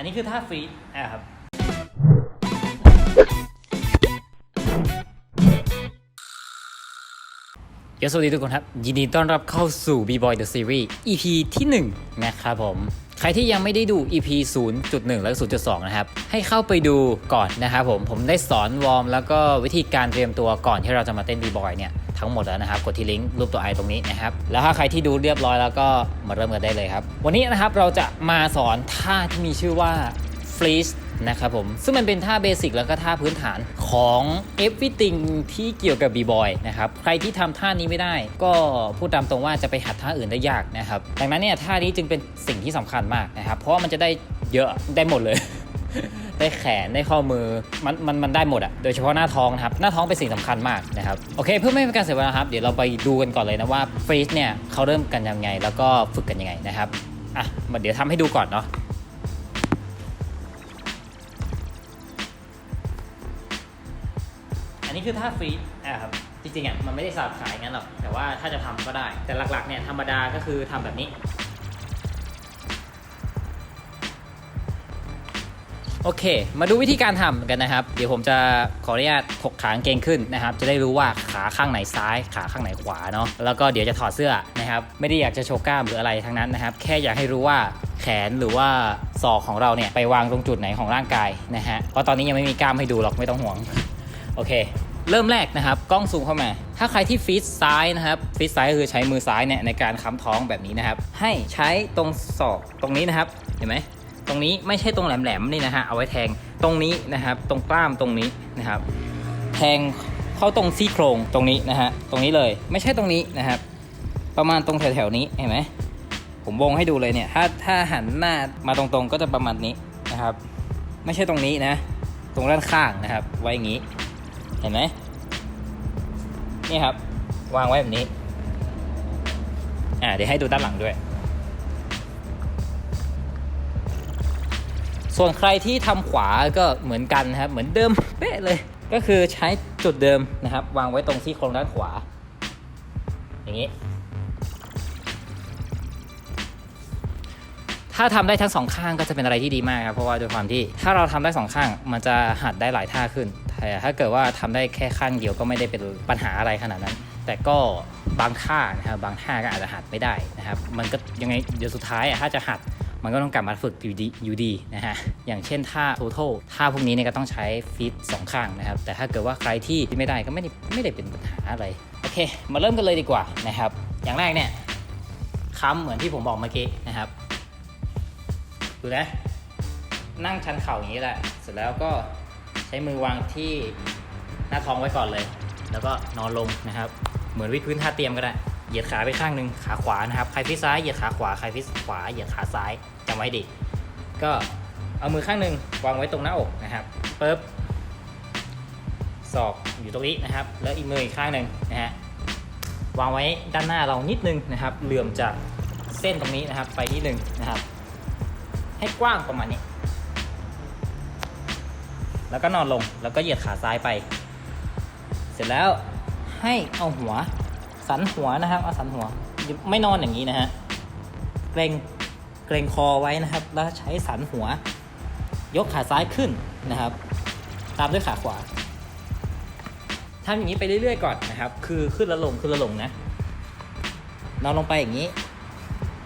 อันนี้คือท่าฟรีดอะครับยสวัสดีทุกคนครับ ยินดีต้อนรับเข้าสู่ B-Boy The Series EP ที่ 1 นะครับผม ใครที่ยังไม่ได้ดู EP 0.1 และ 0.2 นะครับ ให้เข้าไปดูก่อนนะครับผม ผมได้สอนวอร์มแล้วก็วิธีการเตรียมตัวก่อนที่เราจะมาเต้น B-Boy เนี่ย ทั้งหมดแล้วนะครับ กดที่ลิงก์รูปตัวไอตรงนี้นะครับ แล้วถ้าใครที่ดูเรียบร้อยแล้วก็มาเริ่มกันได้เลยครับ วันนี้นะครับเราจะมาสอนท่าที่มีชื่อว่า Freeze นะครับผม ซึ่งมันเป็นท่าเบสิกแล้วก็ท่าพื้นฐานของ everything ที่เกี่ยวกับ b-boy นะครับ ใครที่ทำท่านี้ไม่ได้ ก็พูดตามตรงว่าจะไปหัดท่าอื่นได้ยากนะครับ ดังนั้นเนี่ยท่านี้จึงเป็นสิ่งที่สำคัญมากนะครับ เพราะมันจะได้เยอะได้หมดเลย ได้แขนได้ข้อมือมันมันมันได้หมดอะโดยเฉพาะหน้าท้องนะครับหน้าท้องเป็นสิ่งสำคัญมากนะครับโอเค เพื่อไม่เป็นการเสียเวลาครับเดี๋ยวเราไปดูกันก่อนเลยนะว่าฟรีสเนี่ยเขาเริ่มกันยังไง แล้วก็ฝึกกันยังไงนะครับอะมาเดี๋ยวทำให้ดูก่อนเนาะอันนี้คือท่าฟรีดอะครับจริงๆอะมันไม่ได้สาบขายงั้นหรอกแต่ว่าถ้าจะทำก็ได้แต่หลักๆเนี่ยธรรมดาก็คือทำแบบนี้ โอเค มาดูวิธีการทำกันนะครับ เดี๋ยวผมจะขออนุญาตถกขากางเกงขึ้นนะครับ จะได้รู้ว่าขาข้างไหนซ้าย ขาข้างไหนขวาเนาะ แล้วก็เดี๋ยวจะถอดเสื้อนะครับ ไม่ได้อยากจะโชว์กล้ามหรืออะไรทั้งนั้นนะครับ แค่อยากให้รู้ว่าแขนหรือว่าศอกของเราเนี่ยไปวางตรงจุดไหนของร่างกายนะฮะ เพราะตอนนี้ยังไม่มีกล้ามให้ดูหรอกไม่ต้องห่วง โอเค เริ่มแรกนะครับ กล้องซูมเข้ามา ถ้าใครที่ฟีดซ้ายนะครับ ฟีดซ้ายก็คือใช้มือซ้ายเนี่ยในการค้ำท้องแบบนี้นะครับ ให้ใช้ตรงศอกตรงนี้นะครับ เห็นไหม ตรงนี้ไม่ใช่ตรงแหลมๆนี่นะฮะเอาไว้แทงตรงนี้นะครับ ตรงกล้ามตรงนี้นะครับ แทงเข้าตรงซี่โครงตรงนี้นะฮะตรงนี้เลยไม่ใช่ตรงนี้นะครับ ประมาณตรงแถวๆนี้เห็นไหมผมวงให้ดูเลยเนี่ยถ้าถ้าหันหน้ามาตรงๆ ก็จะประมาณนี้นะครับ ไม่ใช่ตรงนี้นะ ตรงด้านข้างนะครับ ไว้อย่างนี้ เห็นไหมนี่ครับ วางไว้แบบนี้ อ่าเดี๋ยวให้ดูด้านหลังด้วย ส่วนใครที่ทำขวาก็เหมือนกันนะครับเหมือนเดิมเป๊ะเลย ก็คือใช้จุดเดิมนะครับ วางไว้ตรงซี่โครงด้านขวา อย่างนี้ ถ้าทำได้ทั้งสองข้างก็จะเป็นอะไรที่ดีมากครับเพราะว่าด้วยความที่ถ้าเราทำได้สองข้างมันจะหัดได้หลายท่าขึ้นแต่ถ้าเกิดว่าทำได้แค่ข้างเดียวก็ไม่ได้เป็นปัญหาอะไรขนาดนั้น แต่ก็บางท่านะครับบางท่าก็อาจจะหัดไม่ได้นะครับ มันก็ยังไงเดี๋ยวสุดท้ายอะถ้าจะหัด มันก็ต้องกลับมาฝึกอยู่ดีอยู่ดีนะฮะ อย่างเช่นท่า total ท่าพวกนี้เนี่ยก็ต้องใช้ฟีตสองข้างนะครับ แต่ถ้าเกิดว่าใครที่ไม่ได้ก็ไม่ได้ไม่ได้เป็นปัญหาอะไร โอเค มาเริ่มกันเลยดีกว่านะครับ อย่างแรกเนี่ยค้ำเหมือนที่ผมบอกเมื่อกี้นะครับ ดูนะ นั่งชันเข่าอย่างนี้แหละ เสร็จแล้วก็ใช้มือวางที่หน้าท้องไว้ก่อนเลย แล้วก็นอนลงนะครับ เหมือนวิดพื้นท่าเตรียมก็ได้ เหยียดขาไปข้างหนึ่งขาขวานะครับ ใครฟิตซ้ายเหยียดขาขวา ใครฟิตขวาเหยียดขาซ้ายจำไว้ดีก็เอามือข้างหนึ่งวางไว้ตรงหน้าอกนะครับปึ๊บศอกอยู่ตรงนี้นะครับ แล้วอีกมืออีกข้างหนึ่งนะฮะวางไว้ด้านหน้าเรานิดนึงนะครับ เหลื่อมจากเส้นตรงนี้นะครับ ไปนิดนึงนะครับ ให้กว้างประมาณนี้ แล้วก็นอนลงแล้วก็เหยียดขาซ้ายไป เสร็จแล้วให้เอาหัว สันหัวนะครับเอาสันหัวไม่นอนอย่างนี้นะฮะเกรงเกรงคอไว้นะครับ แล้วใช้สันหัว ยกขาซ้ายขึ้นนะครับ ตามด้วยขาขวาทำอย่างนี้ไปเรื่อยๆก่อนนะครับ คือขึ้นแล้วลงขึ้นแล้วลงนะนอนลงไปอย่างนี้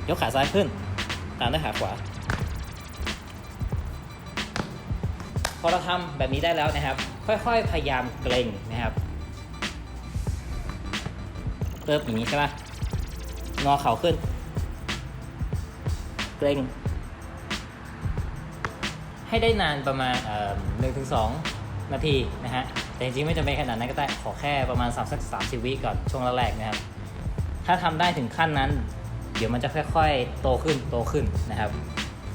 ยกขาซ้ายขึ้น ตามด้วยขาขวาพอเราทำแบบนี้ได้แล้วนะครับ ค่อยๆ พยายามเกรงนะครับ เติบอย่างนี้ใช่ไหมงอเข่าขึ้น เกรงให้ได้นานประมาณหนึ่งถึงสองนาทีนะฮะ แต่จริงๆไม่จำเป็นขนาดนั้นก็ได้ขอแค่ประมาณสามสักสามสิบวิก่อนช่วงแรกๆนะครับ ถ้าทำได้ถึงขั้นนั้น เดี๋ยวมันจะค่อยๆ โตขึ้นโตขึ้นนะครับ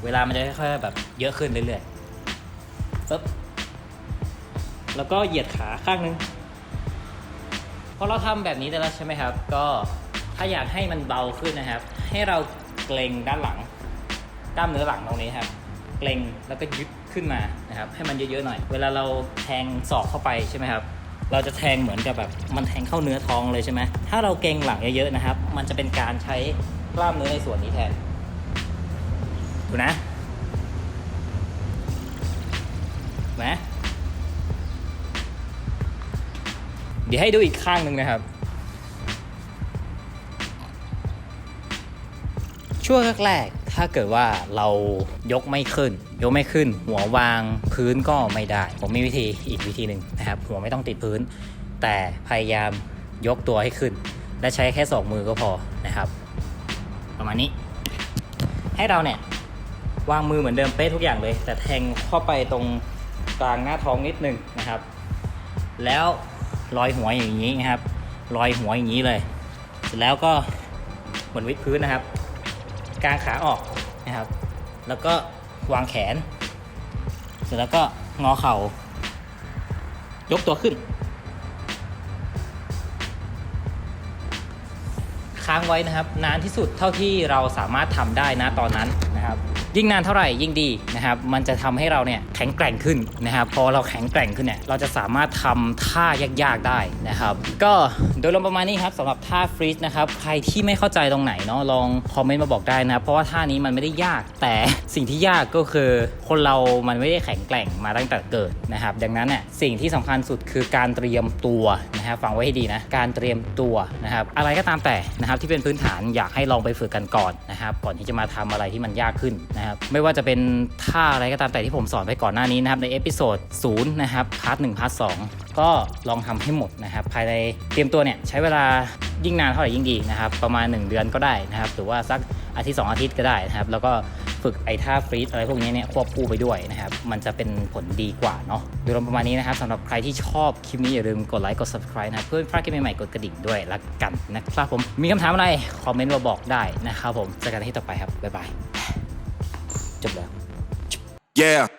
เวลามันจะค่อยๆแบบเยอะขึ้นเรื่อยๆปึ๊บแล้วก็เหยียดขาข้างนึง พอเราทำแบบนี้ได้แล้วใช่ไหมครับ ก็ถ้าอยากให้มันเบาขึ้นนะครับ ให้เราเกรงด้านหลังกล้ามเนื้อหลังตรงนี้ครับเกรงแล้วก็ยึดขึ้นมานะครับ ให้มันเยอะๆหน่อย เวลาเราแทงศอกเข้าไปใช่ไหมครับ เราจะแทงเหมือนกับแบบมันแทงเข้าเนื้อท้องเลยใช่ไหมถ้าเราเกรงหลังเยอะๆนะครับ มันจะเป็นการใช้กล้ามเนื้อในส่วนนี้แทนดูนะ เดี๋ยวให้ดูอีกข้างหนึ่งนะครับ ช่วงแรกๆถ้าเกิดว่าเรายกไม่ขึ้น ยกไม่ขึ้น หัววางพื้นก็ไม่ได้ ผมมีวิธีอีกวิธีหนึ่งนะครับ หัวไม่ต้องติดพื้น แต่พยายามยกตัวให้ขึ้น และใช้แค่สองมือก็พอนะครับ ประมาณนี้ ให้เราเนี่ยวางมือเหมือนเดิมเป๊ะทุกอย่างเลย แต่แทงเข้าไปตรงกลางหน้าท้องนิดนึงนะครับ แล้ว ลอยหัวอย่างนี้นะครับลอยหัวอย่างนี้เลย เสร็จแล้วก็เหมือนวิดพื้นนะครับกางขาออกนะครับ แล้วก็วางแขน เสร็จแล้วก็งอเข่ายกตัวขึ้น ค้างไว้นะครับ นานที่สุดเท่าที่เราสามารถทำได้นะตอนนั้นนะครับ ยิ่งนานเท่าไหร่ยิ่งดีนะครับ มันจะทำให้เราเนี่ยแข็งแกร่งขึ้นนะครับ พอเราแข็งแกร่งขึ้นเนี่ยเราจะสามารถทำท่ายากๆได้นะครับ ก็โดยรวมประมาณนี้ครับสำหรับท่าฟรีซนะครับ ใครที่ไม่เข้าใจตรงไหนเนาะลองคอมเมนต์มาบอกได้นะครับเพราะว่าท่านี้มันไม่ได้ยาก แต่สิ่งที่ยากก็คือคนเรามันไม่ได้แข็งแกร่งมาตั้งแต่เกิดนะครับ ดังนั้นเนี่ยสิ่งที่สำคัญสุดคือการเตรียมตัวนะครับฟังไว้ให้ดีนะการเตรียมตัวนะครับ อะไรก็ตามแต่นะครับที่เป็นพื้นฐานอยากให้ลองไปฝึกกันก่อนนะครับ ก่อนที่จะมาทำอะไรที่มันยากขึ้นนะครับไม่ว่าจะเป็นท่าอะไรก็ตามแต่ที่ผมสอนไปก่อนหน้านี้นะครับในเอพิโซด0นะครับพาร์ทหนึ่งพาร์ทสองก็ลองทำให้หมดนะครับภายในเตรียมตัวเนี่ยใช้เวลายิ่งนานเท่าไหร่ยิ่งดีนะครับประมาณ 1 เดือนก็ได้นะครับหรือว่าสักอาทิตย์2อาทิตย์ก็ได้นะครับแล้วก็ฝึกไอ้ท่าฟรีซอะไรพวกนี้เนี่ยควบคู่ไปด้วยนะครับ มันจะเป็นผลดีกว่าเนาะโดยรวมประมาณนี้นะครับสำหรับใครที่ชอบคลิปนี้อย่าลืมกดไลค์กด subscribe นะเพื่อไม่พลาดคลิปใหม่ๆกดกระดิ่งด้วยละกันนะครับผมมีคำถามอะไรคอมเมนต์มาบอกได้นะครับผมเจอกันที่ต่อไปครับบ๊ายบาย Yeah.